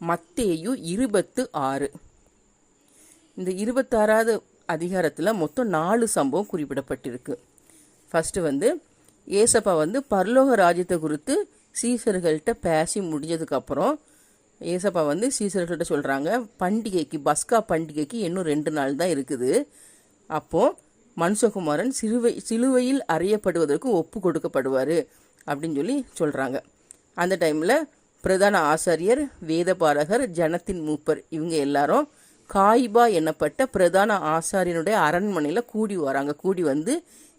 மத்தேயு இருபத்து ஆறு. இந்த இருபத்தாறாவது அதிகாரத்தில் மொத்தம் நாலு சம்பவம் குறிப்பிடப்பட்டிருக்கு. ஃபஸ்ட்டு வந்து ஏசப்பா வந்து பரலோக ராஜ்யத்தை குறித்து சீசர்கள்ட்ட பேசி முடிஞ்சதுக்கப்புறம் ஏசப்பா வந்து சீசர்கள்ட்ட சொல்கிறாங்க பண்டிகைக்கு பஸ்கா பண்டிகைக்கு இன்னும் ரெண்டு நாள் தான் இருக்குது. அப்போது மனுஷகுமாரன் சிலுவை சிலுவையில் அறியப்படுவதற்கு ஒப்பு கொடுக்கப்படுவார் அப்படின்னு சொல்லி சொல்கிறாங்க அந்த டைமில் பிரதான ஆசாரியர் வேதபாரகர் ஜனத்தின் மூப்பர் இவங்க எல்லாரும் காய்பா எனப்பட்ட பிரதான ஆசாரியனுடைய அரண்மனையில் கூடி வராங்க. கூடி வந்து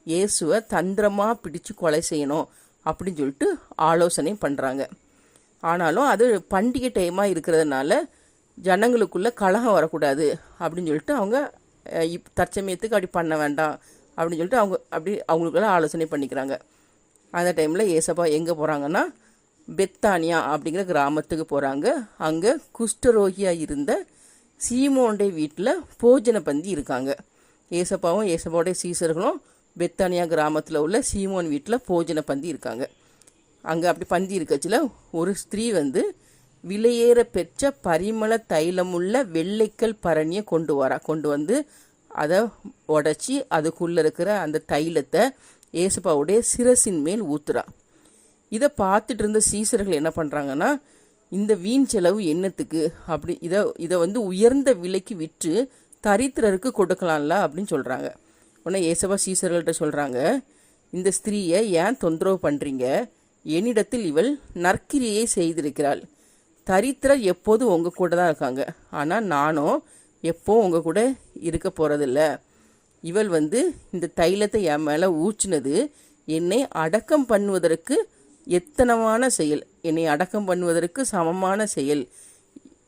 இயேசுவை தந்திரமாக பிடிச்சு கொலை செய்யணும் அப்படின்னு சொல்லிட்டு ஆலோசனை பண்ணுறாங்க ஆனாலும் அது பண்டிகை டைமாக இருக்கிறதுனால ஜனங்களுக்குள்ளே கலகம் வரக்கூடாது அப்படின்னு சொல்லிட்டு அவங்க இப் தற்சமயத்துக்கு அப்படி பண்ண வேண்டாம் அப்படின்னு சொல்லிட்டு அவங்க அப்படி அவங்களுக்குள்ள ஆலோசனை பண்ணிக்கிறாங்க. அந்த டைமில் ஏசப்பா எங்கே போகிறாங்கன்னா பெத்தானியா அப்படிங்கிற கிராமத்துக்கு போகிறாங்க அங்கே குஷ்டரோகியாக இருந்த சீமோண்டே வீட்டில் போஜன பந்தி இருக்காங்க. ஏசப்பாவும் ஏசப்பாவுடைய சீசர்களும் பெத்தானியா கிராமத்தில் உள்ள சீமோன் வீட்டில் போஜன பந்தி இருக்காங்க. அங்கே அப்படி பந்தி இருக்கச்சில் ஒரு ஸ்திரீ வந்து விலையேற பெற்ற பரிமள தைலமுள்ள வெள்ளைக்கல் பரணியை கொண்டு வரா. கொண்டு வந்து அதை உடச்சி அதுக்குள்ளே இருக்கிற அந்த தைலத்தை ஏசப்பாவுடைய சிரசின் மேல் ஊத்துறா. இதை பார்த்துட்டு இருந்த சீசர்கள் என்ன பண்ணுறாங்கன்னா இந்த வீண் செலவு என்னத்துக்கு? அப்படி இதை இதை வந்து உயர்ந்த விலைக்கு விற்று தரித்திரருக்கு கொடுக்கலாம்ல அப்படின்னு சொல்கிறாங்க உடனே ஏசவா சீசர்கள்ட்ட சொல்கிறாங்க இந்த ஸ்திரீயை ஏன் தொந்தரவு பண்ணுறீங்க என்னிடத்தில் இவள் நற்கிரியை செய்திருக்கிறாள். தரித்திரர் எப்போதும் உங்கள் கூட தான் இருக்காங்க? ஆனால் நானும் எப்போ உங்கள் கூட இருக்க போகிறதில்ல இவள் வந்து இந்த தைலத்தை என் மேலே ஊற்றினது என்னை அடக்கம் பண்ணுவதற்கு எத்தனமான செயல்? என்னை அடக்கம் பண்ணுவதற்கு சமமான செயல்.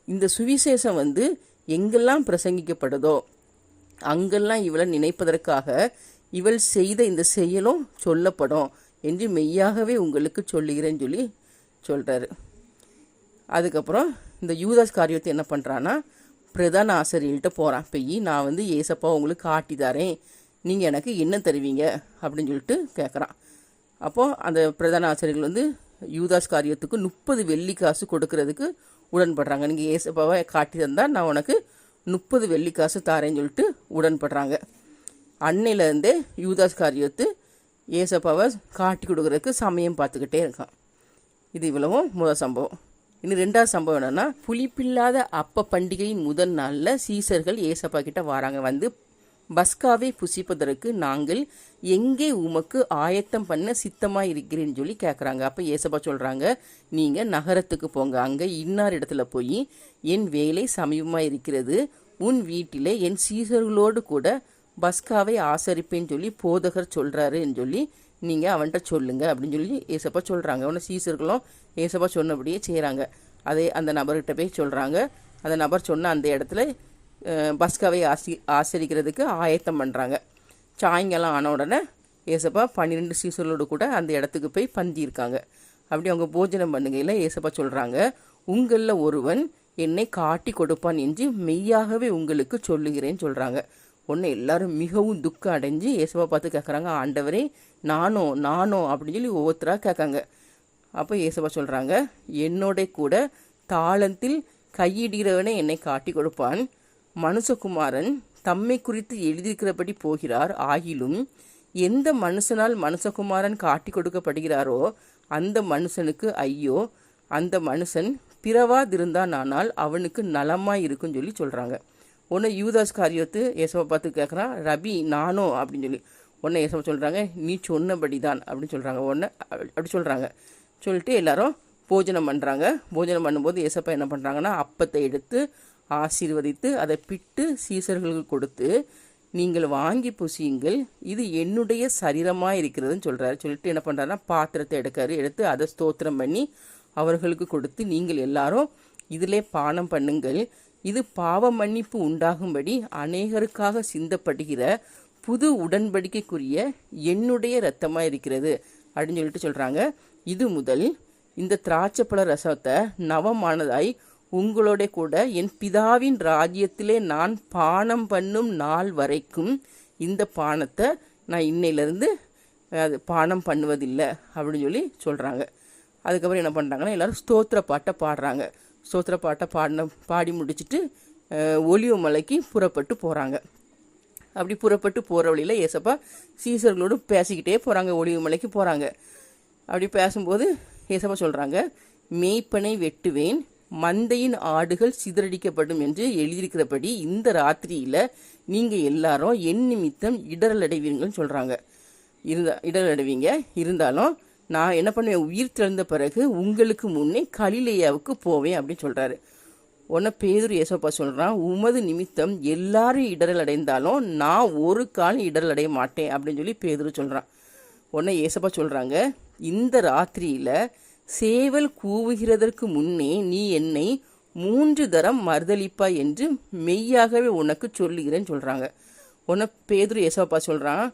இந்த சுவிசேஷம் வந்து எங்கெல்லாம் பிரசங்கிக்கப்படுதோ அங்கெல்லாம் இவளை நினைப்பதற்காக இவள் செய்த இந்த செயலும் சொல்லப்படும் என்று மெய்யாகவே உங்களுக்கு சொல்லுகிறேன்னு சொல்லி சொல்கிறாரு அதுக்கப்புறம் இந்த யூதாஸ் காரியத்தை என்ன பண்ணுறான்னா பிரதான ஆசிரியர்கிட்ட போகிறான் போய் நான் வந்து ஏசப்பா உங்களுக்கு காட்டி தரேன். நீங்கள் எனக்கு என்ன தருவீங்க? அப்படின்னு சொல்லிட்டு கேட்குறான் அப்போது அந்த பிரதான ஆசிரியர்கள் வந்து யூதாஸ் காரியத்துக்கு முப்பது வெள்ளி காசு கொடுக்கறதுக்கு உடன்படுறாங்க. நீங்கள் ஏசப்பாவை காட்டி தந்தால் நான் உனக்கு முப்பது வெள்ளி காசு தாரேன்னு சொல்லிட்டு உடன்படுறாங்க. அன்னையிலேருந்தே யூதாஸ் காரியத்து ஏசப்பாவை காட்டி கொடுக்குறதுக்கு சமயம் பார்த்துக்கிட்டே இருக்கான். இது இவ்வளவும் முதல் சம்பவம். இனி ரெண்டாவது சம்பவம் என்னென்னா புளிப்பில்லாத அப்ப பண்டிகையின் முதல் நாளில் சீசர்கள் ஏசப்பா கிட்ட வராங்க. வந்து பஸ்காவை புசிப்பதற்கு நாங்கள் எங்கே உமக்கு ஆயத்தம் பண்ண சித்தமாக இருக்கிறேன்னு சொல்லி கேட்குறாங்க அப்போ ஏசப்பா சொல்கிறாங்க நீங்கள் நகரத்துக்கு போங்க. அங்கே இன்னார் இடத்துல போய் என் வேலை சமீபமாக இருக்கிறது உன் வீட்டிலே என் சீசர்களோடு கூட பஸ்காவை ஆசரிப்பேன்னு சொல்லி போதகர் சொல்கிறாருன்னு சொல்லி நீங்கள் அவன்கிட்ட சொல்லுங்கள் அப்படின்னு சொல்லி ஏசப்பா சொல்கிறாங்க உடனே சீசர்களும் ஏசப்பா சொன்னபடியே செய்கிறாங்க அதே அந்த நபர்கிட்ட போய் சொல்கிறாங்க அந்த நபர் சொன்ன அந்த இடத்துல பஸ்காவை ஆசி ஆசிரிக்கிறதுக்கு ஆயத்தம் பண்ணுறாங்க சாயங்காலம் ஆன உடனே ஏசப்பா பன்னிரெண்டு சீசர்களோடு கூட அந்த இடத்துக்கு போய் பந்தியிருக்காங்க. அப்படி அவங்க போஜனம் பண்ணுகையில் ஏசப்பா சொல்கிறாங்க உங்களில் ஒருவன் என்னை காட்டி கொடுப்பான் என்று மெய்யாகவே உங்களுக்கு சொல்லுகிறேன்னு சொல்கிறாங்க உடனே எல்லாரும் மிகவும் துக்கம் அடைஞ்சு ஏசப்பா பார்த்து கேட்குறாங்க ஆண்டவரே நானோ நானோ அப்படின்னு சொல்லி ஒவ்வொருத்தராக கேட்காங்க அப்போ ஏசப்பா சொல்கிறாங்க என்னோட கூட தாளத்தில் கையிடுகிறவனே என்னை காட்டி கொடுப்பான். மனுஷகுமாரன் தம்மை குறித்து எழுதியிருக்கிறபடி போகிறார். ஆகிலும் எந்த மனுஷனால் மனுஷகுமாரன் காட்டி கொடுக்கப்படுகிறாரோ அந்த மனுஷனுக்கு ஐயோ அந்த மனுஷன் பிறவாதிருந்தானால் அவனுக்கு நலமாக இருக்குன்னு சொல்லி சொல்கிறாங்க உன்னை யூதாஸ் காரியத்து ஏசப்பா பார்த்து கேட்குறான் ரபி நானோ? அப்படின்னு சொல்லி. உன்னை ஏசப்பா சொல்கிறாங்க நீ சொன்னபடி தான் அப்படின்னு சொல்கிறாங்க உன்னை அப்படி சொல்கிறாங்க சொல்லிட்டு எல்லாரும் போஜனம் பண்ணுறாங்க போஜனம் பண்ணும்போது ஏசப்பா என்ன பண்ணுறாங்கன்னா அப்பத்தை எடுத்து ஆசீர்வதித்து அதை பிட்டு சீசர்களுக்கு கொடுத்து நீங்கள் வாங்கி புசியுங்கள். இது என்னுடைய சரீரமாக இருக்கிறதுன்னு சொல்கிறாரு சொல்லிட்டு என்ன பண்ணுறாருன்னா பாத்திரத்தை எடுக்காரு. எடுத்து அதை ஸ்தோத்திரம் பண்ணி அவர்களுக்கு கொடுத்து நீங்கள் எல்லாரும் இதிலே பானம் பண்ணுங்கள். இது பாவ மன்னிப்பு உண்டாகும்படி அநேகருக்காக சிந்தப்படுகிற புது உடன்படிக்கைக்குரிய என்னுடைய ரத்தமாக இருக்கிறது அப்படின்னு சொல்லிட்டு சொல்கிறாங்க இது முதல். இந்த திராட்சைப்பழ ரசத்தை நவமானதாய் உங்களோட கூட என் பிதாவின் ராஜ்யத்திலே நான் பானம் பண்ணும் நாள் வரைக்கும் இந்த பானத்தை நான் இன்னையிலேருந்து அது பானம் பண்ணுவதில்லை அப்படின்னு சொல்லி சொல்கிறாங்க அதுக்கப்புறம் என்ன பண்ணுறாங்கன்னா எல்லாரும் ஸ்தோத்திர பாட்டை பாடுறாங்க. ஸ்தோத்திர பாட்டை பாடின பாடி முடிச்சிட்டு அஹ், ஒலிவ மலைக்கு புறப்பட்டு போகிறாங்க அப்படி புறப்பட்டு போகிற வழியில் ஏசப்பா சீசர்களோடு பேசிக்கிட்டே போகிறாங்க ஒளிவு மலைக்கு போகிறாங்க அப்படி பேசும்போது ஏசப்பா சொல்கிறாங்க மேய்ப்பனை வெட்டுவேன் மந்தையின் ஆடுகள் சிதறடிக்கப்படும் என்று எழுதியிருக்கிறபடி இந்த ராத்திரியில் நீங்கள் எல்லாரும் என் நிமித்தம் இடரல் அடைவீங்கன்னு சொல்கிறாங்க இருந்த இடரல் அடைவீங்க. இருந்தாலும் நான் என்ன பண்ணுவேன்? உயிர் திறந்த பிறகு உங்களுக்கு முன்னே கலிலேயாவுக்கு போவேன் அப்படின்னு சொல்கிறாரு உன்னை பேதூர் ஏசப்பா சொல்கிறான் உமது நிமித்தம் எல்லாரும் இடரல் அடைந்தாலும் நான் ஒரு காலம் இடரல் அடைய மாட்டேன் அப்படின்னு சொல்லி பேதூர் சொல்கிறான் உன்னை ஏசப்பா சொல்கிறாங்க இந்த ராத்திரியில் சேவல் கூவுகிறதற்கு முன்னே நீ என்னை மூன்று தரம் மறுதளிப்பாய் என்று மெய்யாகவே உனக்கு சொல்லுகிறேன்னு சொல்கிறாங்க உன்னை பேதுரு யசோப்பா சொல்கிறான்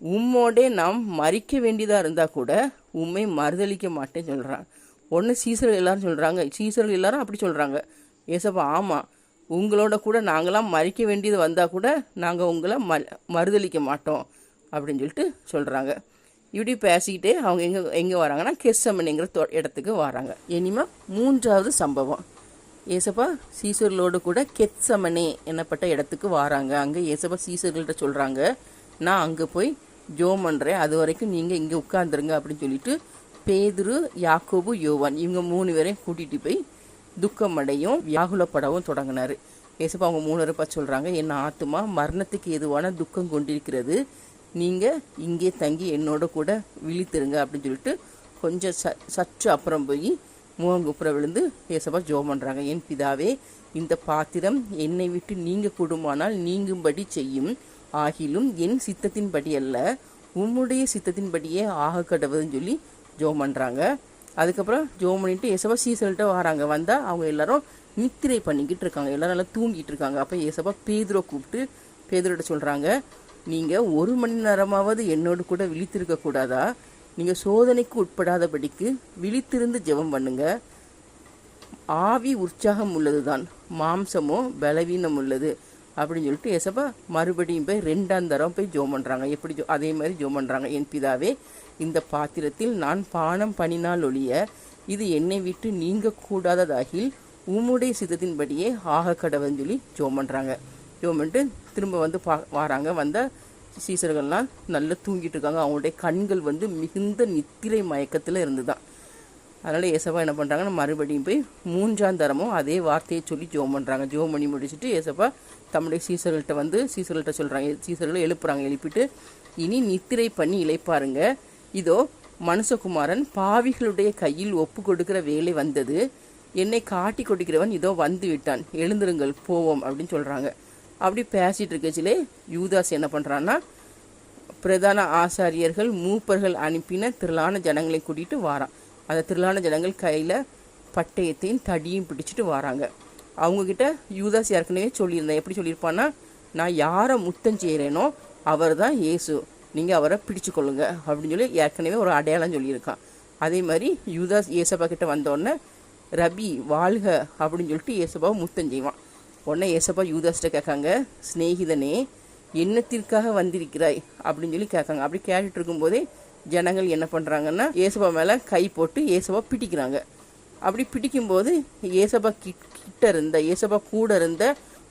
உம்மோடே நாம் மறிக்க வேண்டியதாக இருந்தால் கூட உம்மை மறுதளிக்க மாட்டேன்னு சொல்கிறான் ஒன்று சீசர்கள் எல்லாரும் சொல்கிறாங்க சீசர்கள் எல்லாரும் அப்படி சொல்கிறாங்க ஏசப்பா ஆமாம் உங்களோட கூட நாங்களாம் மறிக்க வேண்டியது வந்தால் கூட நாங்கள் உங்களை ம மறுதளிக்க மாட்டோம். அப்படின்னு சொல்லிட்டு சொல்கிறாங்க இப்படி பேசிக்கிட்டே அவங்க எங்கே எங்கே வராங்கன்னா கெஸ்ஸமனிங்கிற தொ இடத்துக்கு வராங்க. இனிமே மூன்றாவது சம்பவம். ஏசப்பா சீசர்களோடு கூட கெத்சமனே என்னப்பட்ட இடத்துக்கு வராங்க. அங்கே ஏசப்பா சீசர்கள்ட்ட சொல்கிறாங்க நான் அங்கே போய் ஜோம் பண்ணுறேன் அது வரைக்கும் நீங்கள் இங்கே உட்காந்துருங்க அப்படின்னு சொல்லிட்டு பேதுரு யாக்கோபு யோவான் இவங்க மூணு பேரையும் கூட்டிகிட்டு போய் துக்கமடையும் வியாகுலப்படவும் தொடங்கினார். ஏசப்பா அவங்க மூணு பேரப்பா சொல்கிறாங்க என் ஆத்துமா மரணத்துக்கு எதுவான துக்கம் கொண்டிருக்கிறது. நீங்கள் இங்கே தங்கி என்னோட கூட விழித்திருங்க அப்படின்னு சொல்லிட்டு கொஞ்சம் ச சற்று அப்புறம் போய் முகங்குப்புற விழுந்து ஏசப்பா ஜோம் பண்ணுறாங்க என் பிதாவே இந்த பாத்திரம் என்னை விட்டு நீங்கள் கூடுமானால் நீங்கும்படி செய்யும். ஆகிலும் என் சித்தத்தின்படி அல்ல உம்முடைய சித்தத்தின்படியே ஆக கடவுதுன்னு சொல்லி ஜோம் பண்ணுறாங்க அதுக்கப்புறம் ஜோம் பண்ணிட்டு ஏசப்பா சீசல்கிட்ட வராங்க. வந்தால் அவங்க எல்லாரும் நித்திரை பண்ணிக்கிட்டு இருக்காங்க. எல்லாரும் நல்லா தூங்கிட்டு இருக்காங்க. அப்போ ஏசப்பா பேதுரை கூப்பிட்டு பேதுரோட சொல்கிறாங்க நீங்கள் ஒரு மணி நேரமாவது என்னோடு கூட விழித்திருக்க கூடாதா? நீங்கள் சோதனைக்கு உட்படாதபடிக்கு விழித்திருந்து ஜெபம் பண்ணுங்க. ஆவி உற்சாகம் உள்ளது தான் மாம்சமோ பலவீனம் உள்ளது. அப்படின்னு சொல்லிட்டு ஏசப்பா மறுபடியும் போய் ரெண்டாம் தரம் போய் ஜோம் பண்ணுறாங்க எப்படி ஜோ அதே மாதிரி ஜோம் பண்ணுறாங்க என் பிதாவே இந்த பாத்திரத்தில் நான் பானம் பண்ணினால் ஒழிய இது என்னை விட்டு நீங்க கூடாததாகில் உம்முடைய சித்தத்தின்படியே ஆக கடவுன்னு சொல்லி ஜோம் பண்ணுறாங்க ஜோம் பண்ணிட்டு திரும்ப வந்து பா வராங்க. வந்த சீசர்கள்லாம் நல்லா தூங்கிட்டு இருக்காங்க அவங்களுடைய கண்கள் வந்து மிகுந்த நித்திரை மயக்கத்தில் இருந்துதான். அதனால் ஏசப்பா என்ன பண்ணுறாங்கன்னா மறுபடியும் போய் மூன்றாம் தரமும் அதே வார்த்தையை சொல்லி ஜோம் பண்ணுறாங்க ஜோம் பண்ணி முடிச்சுட்டு ஏசப்பா தம்முடைய சீசர்கள்ட்ட வந்து சீசர்கள்ட்ட சொல்கிறாங்க சீசர்களை எழுப்புறாங்க. எழுப்பிட்டு இனி நித்திரை பண்ணி இழைப்பாருங்க இதோ மனுஷகுமாரன் பாவிகளுடைய கையில் ஒப்பு கொடுக்கிற வேலை வந்தது. என்னை காட்டி கொடுக்கிறவன் இதோ வந்து விட்டான். எழுந்திருங்கள் போவோம் அப்படின்னு சொல்கிறாங்க அப்படி பேசிகிட்டு இருக்கச்சிலே யூதாஸ் என்ன பண்ணுறான்னா பிரதான ஆசாரியர்கள் மூப்பர்கள் அனுப்பின திரளான ஜனங்களை கூட்டிகிட்டு வாரான். அந்த திரளான ஜனங்கள் கையில் பட்டயத்தையும் தடியும் பிடிச்சிட்டு வராங்க. அவங்கக்கிட்ட யூதாஸ் ஏற்கனவே சொல்லியிருந்தேன். எப்படி சொல்லியிருப்பான்னா நான் யாரை முத்தம் செய்கிறேனோ அவர் தான் இயேசு. நீங்கள் அவரை பிடிச்சு கொள்ளுங்க அப்படின்னு சொல்லி ஏற்கனவே ஒரு அடையாளம் சொல்லியிருக்கான். அதே மாதிரி யூதாஸ் ஏசப்பா கிட்ட வந்தோடனே ரபி வாழ்க அப்படின்னு சொல்லிட்டு ஏசப்பாவை முத்தம் செய்வான். உடனே ஏசப்பா யூதாஸ்ட்ட கேட்காங்க சிநேகிதனே என்னத்திற்காக வந்திருக்கிறாய்? அப்படின்னு சொல்லி கேட்காங்க. அப்படி கேட்டுட்டு இருக்கும்போதே ஜனங்கள் என்ன பண்ணுறாங்கன்னா ஏசப்பா மேலே கை போட்டு ஏசப்பா பிடிக்கிறாங்க. அப்படி பிடிக்கும்போது ஏசப்பா கிட்ட இருந்த ஏசப்பா கூட இருந்த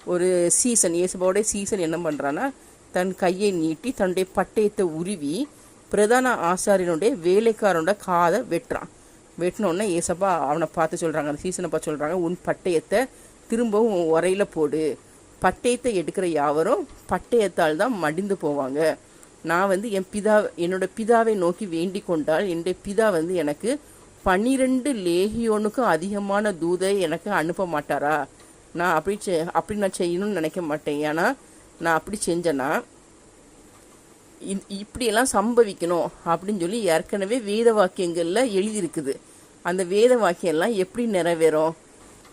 ஒரு சீசன் ஏசப்பாவோடைய சீசன் என்ன பண்ணுறான்னா தன் கையை நீட்டி தன்னுடைய பட்டயத்தை உருவி பிரதான ஆசாரியனுடைய வேலைக்காரனோட காதை வெட்டுறான். வெட்டினோடனே ஏசப்பா அவனை பார்த்து சொல்கிறாங்க அந்த சீசனை பார்த்து சொல்கிறாங்க உன் பட்டயத்தை திரும்பவும் உரையில் போடு. பட்டயத்தை எடுக்கிற யாவரும் பட்டயத்தால் தான் மடிந்து போவாங்க. நான் வந்து என் பிதா என்னோட பிதாவை நோக்கி வேண்டிக் கொண்டால் என்னுடைய பிதா வந்து எனக்கு பன்னிரெண்டு லேகியோனுக்கும் அதிகமான தூதை எனக்கு அனுப்ப மாட்டாரா? நான் அப்படி செ- அப்படி நான் செய்யணும்னு நினைக்க மாட்டேன். ஏன்னா நான் அப்படி செஞ்சேன்னா இ- இப்படியெல்லாம் சம்பவிக்கணும் அப்படின்னு சொல்லி ஏற்கனவே வேத வாக்கியங்களில் எழுதியிருக்குது. அந்த வேத வாக்கியம்லாம் எப்படி நிறைவேறும்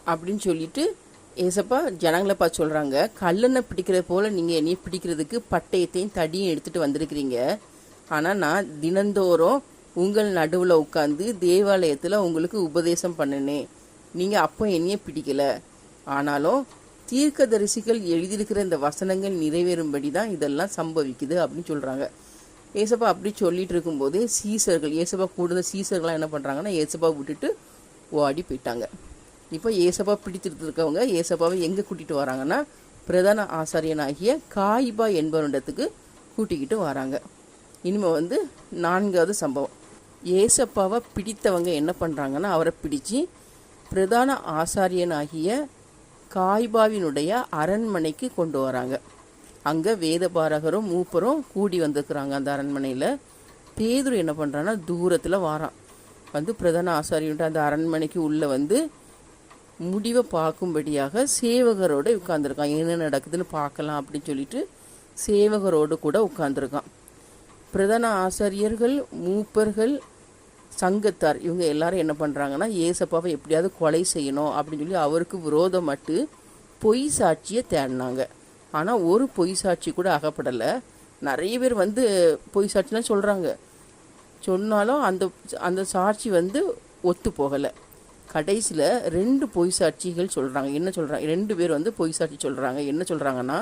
அப்படின்னு சொல்லிட்டு ஏசப்பா ஜனங்களை பார்த்து சொல்கிறாங்க கல்லெண்ணெய் பிடிக்கிறது போல் நீங்கள் என்னையை பிடிக்கிறதுக்கு பட்டயத்தையும் தடியும் எடுத்துகிட்டு வந்திருக்கிறீங்க. ஆனால் நான் தினந்தோறும் உங்கள் நடுவில் உட்காந்து தேவாலயத்தில் உங்களுக்கு உபதேசம் பண்ணினேன். நீங்கள் அப்போ என்னையே பிடிக்கல. ஆனாலும் தீர்க்கதரிசிகள் எழுதியிருக்கிற இந்த வசனங்கள் நிறைவேறும்படி தான் இதெல்லாம் சம்பவிக்குது அப்படின்னு சொல்கிறாங்க ஏசப்பா அப்படி சொல்லிட்டு இருக்கும்போது சீசர்கள் ஏசப்பா கூட சீசர்கள்லாம் என்ன பண்ணுறாங்கன்னா ஏசப்பா விட்டுட்டு ஓடி போயிட்டாங்க. இப்போ ஏசப்பா பிடித்திருக்கவங்க ஏசப்பாவை எங்கே கூட்டிகிட்டு வராங்கன்னா பிரதான ஆசாரியனாகிய காய்பா என்பவரிடத்துக்கு கூட்டிக்கிட்டு வராங்க. இனிமேல் வந்து நான்காவது சம்பவம். ஏசப்பாவை பிடித்தவங்க என்ன பண்ணுறாங்கன்னா அவரை பிடிச்சி பிரதான ஆசாரியனாகிய காய்பாவினுடைய அரண்மனைக்கு கொண்டு வராங்க. அங்கே வேதபாரகரும் மூப்பரும் கூடி வந்திருக்கிறாங்க அந்த அரண்மனையில். பேதுரு என்ன பண்ணுறான்னா தூரத்தில் வாரான். வந்து பிரதான ஆசாரியன்ட்டு அந்த அரண்மனைக்கு உள்ளே வந்து முடிவை பார்க்கும்படியாக சேவகரோடு உட்காந்துருக்கான் என்ன நடக்குதுன்னு பார்க்கலாம் அப்படின்னு சொல்லிட்டு சேவகரோடு கூட உட்காந்துருக்கான் பிரதான ஆசிரியர்கள் மூப்பர்கள் சங்கத்தார் இவங்க எல்லாரும் என்ன பண்ணுறாங்கன்னா ஏசப்பாவை எப்படியாவது கொலை செய்யணும் அப்படின்னு சொல்லி அவருக்கு விரோதமட்டு பொய் சாட்சியை தேடினாங்க. ஆனால் ஒரு பொய் சாட்சி கூட அகப்படலை. நிறைய பேர் வந்து பொய் சாட்சிலாம் சொல்கிறாங்க சொன்னாலும் அந்த அந்த சாட்சி வந்து ஒத்து போகலை. கடைசியில் ரெண்டு பொய் சாட்சிகள் சொல்கிறாங்க என்ன சொல்கிறாங்க ரெண்டு பேர் வந்து பொய் சாட்சி சொல்கிறாங்க என்ன சொல்கிறாங்கன்னா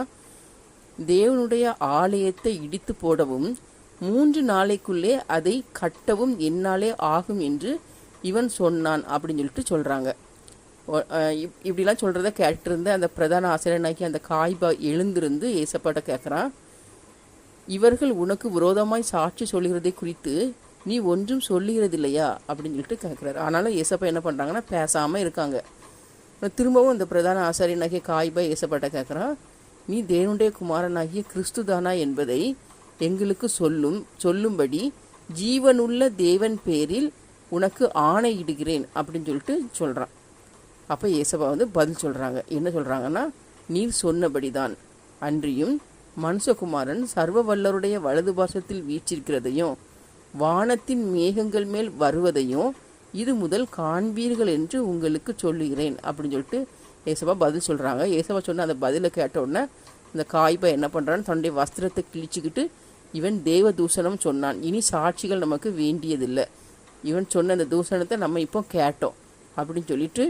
தேவனுடைய ஆலயத்தை இடித்து போடவும் மூன்று நாளைக்குள்ளே அதை கட்டவும் என்னாலே ஆகும் என்று இவன் சொன்னான் அப்படின்னு சொல்லிட்டு சொல்கிறாங்க இப்படிலாம் சொல்கிறத கேட்டிருந்த அந்த பிரதான ஆசிரியனாக்கி அந்த காய்பா எழுந்திருந்து ஏசப்பாட்ட கேட்குறான் இவர்கள் உனக்கு விரோதமாய் சாட்சி சொல்கிறதை குறித்து நீ ஒன்றும் சொல்லுகிறதில்லையா அப்படின்னு சொல்லிட்டு கேட்குறாரு ஆனாலும் ஏசப்பா என்ன பண்ணுறாங்கன்னா பேசாமல் இருக்காங்க. திரும்பவும் இந்த பிரதான ஆசாரியனாகிய காய்பா ஏசப்பாட்ட கேட்குறான் நீ தேவனுடைய குமாரனாகிய கிறிஸ்துதானா என்பதை எங்களுக்கு சொல்லும் சொல்லும்படி ஜீவனுள்ள தேவன் பேரில் உனக்கு ஆணையிடுகிறேன் அப்படின்னு சொல்லிட்டு சொல்கிறான் அப்போ ஏசப்பா வந்து பதில் சொல்கிறாங்க என்ன சொல்கிறாங்கன்னா நீர் சொன்னபடி தான் அன்றியும் மனுஷகுமாரன் சர்வ வல்லருடைய வலது பாசத்தில் வீச்சிருக்கிறதையும் வானத்தின் மேகங்கள் மேல் வருவதையும் இது முதல் காண்பீர்கள் என்று உங்களுக்கு சொல்லுகிறேன் அப்படின்னு சொல்லிட்டு ஏசப்பா பதில் சொல்கிறாங்க ஏசப்பா சொன்ன அந்த பதிலை கேட்ட உடனே காய்பா என்ன பண்ணுறான்னு தன்னுடைய வஸ்திரத்தை கிழிச்சிக்கிட்டு இவன் தேவ தூஷணம் சொன்னான். இனி சாட்சிகள் நமக்கு வேண்டியதில்லை. இவன் சொன்ன அந்த தூஷணத்தை நம்ம இப்போ கேட்டோம் அப்படின்னு சொல்லிட்டு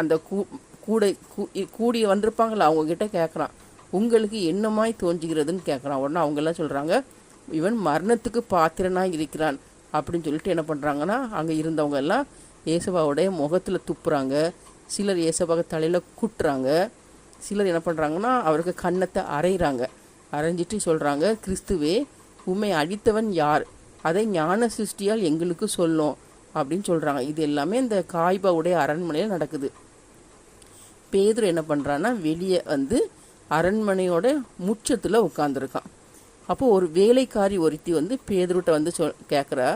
அந்த கூ கூடை கூடி வந்திருப்பாங்களா? அவங்கக்கிட்ட கேட்குறான் உங்களுக்கு என்னமாய் தோன்றுகிறதுன்னு கேட்குறான் உடனே அவங்கெல்லாம் சொல்கிறாங்க இவன் மரணத்துக்கு பாத்திரனாக இருக்கிறான் அப்படின்னு சொல்லிட்டு என்ன பண்ணுறாங்கன்னா அங்கே இருந்தவங்க எல்லாம் ஏசபாவுடைய முகத்தில் துப்புறாங்க. சிலர் ஏசபாக தலையில் குட்டுறாங்க. சிலர் என்ன பண்ணுறாங்கன்னா அவருக்கு கன்னத்தை அரைகிறாங்க அரைஞ்சிட்டு சொல்கிறாங்க கிறிஸ்துவே உண்மை அடித்தவன் யார்? அதை ஞான சிருஷ்டியால் எங்களுக்கு சொல்லும். அப்படின்னு சொல்கிறாங்க இது எல்லாமே இந்த காய்பாவுடைய அரண்மனையில் நடக்குது. பேதர் என்ன பண்ணுறான்னா வெளியே வந்து அரண்மனையோட முச்சத்தில் உட்காந்துருக்கான் அப்போது ஒரு வேலைக்காரி ஒருத்தி வந்து பேதுருட்ட வந்து சொல் கேட்குறா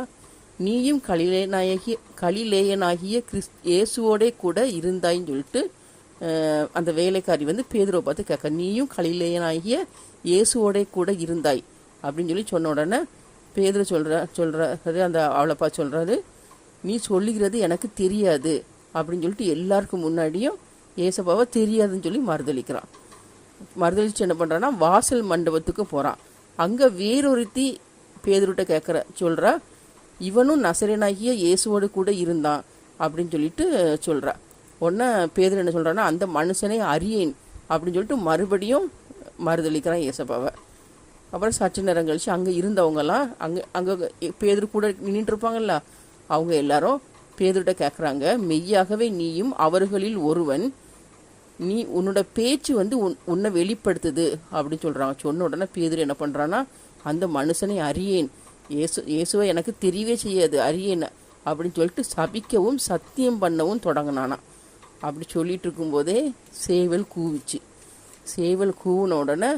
நீயும் கலிலேனாயகி கலிலேயனாகிய கிறிஸ் இயேசுவோடே கூட இருந்தாயின்னு சொல்லிட்டு அந்த வேலைக்காரி வந்து பேதுருவை பார்த்து கேட்க நீயும் கலிலேயனாகிய இயேசுவோடே கூட இருந்தாய். அப்படின்னு சொல்லி சொன்ன உடனே பேதுரு சொல்கிற சொல்கிறாரு அந்த அவளை சொல்கிறாரு நீ சொல்லுகிறது எனக்கு தெரியாது. அப்படின்னு சொல்லிட்டு எல்லாருக்கும் முன்னாடியும் ஏசப்பாவை தெரியாதுன்னு சொல்லி மறுதளிக்கிறான் மறுதளிச்சு என்ன பண்ணுறான்னா வாசல் மண்டபத்துக்கு போகிறான் அங்கே வேறொருத்தி பேதருட்ட கேட்குற சொல்கிறா இவனும் நசரனாகிய இயேசுவோடு கூட இருந்தான் அப்படின்னு சொல்லிட்டு சொல்கிறா உடனே பேதர் என்ன சொல்கிறான்னா அந்த மனுஷனை அறியேன் அப்படின்னு சொல்லிட்டு மறுபடியும் மறுதளிக்கிறான் இயேசப்பாவை. அப்புறம் சற்று நேரம் கழிச்சு அங்கே இருந்தவங்கலாம் அங்கே அங்கே பேதர் கூட நின்றுருப்பாங்கல்ல அவங்க எல்லாரும் பேதர்கிட்ட கேட்குறாங்க மெய்யாகவே நீயும் அவர்களில் ஒருவன் நீ உன்னோட பேச்சு வந்து உன் உன்னை வெளிப்படுத்துது அப்படின்னு சொல்கிறாங்க சொன்ன உடனே பேதர் என்ன பண்ணுறான்னா அந்த மனுஷனை அறியேன். இயேசு இயேசுவை எனக்கு தெரியவே செய்யாது அறியேன் அப்படின்னு சொல்லிட்டு சபிக்கவும் சத்தியம் பண்ணவும் தொடங்கினானா. அப்படி சொல்லிட்டு இருக்கும்போதே சேவல் கூவிச்சு. சேவல் கூவின உடனே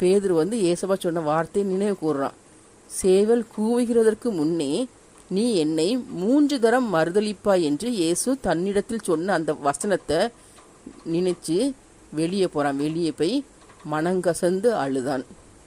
பேதர் வந்து இயேசுவா சொன்ன வார்த்தையை நினைவு கூறுறான் சேவல் கூவுகிறதற்கு முன்னே நீ என்னை மூன்று தரம் மறுதளிப்பாய் என்று இயேசு தன்னிடத்தில் சொன்ன அந்த வசனத்தை நினைச்சு வெளியே போகிறான் வெளியே போய் மனங்கசந்து அழுதான்.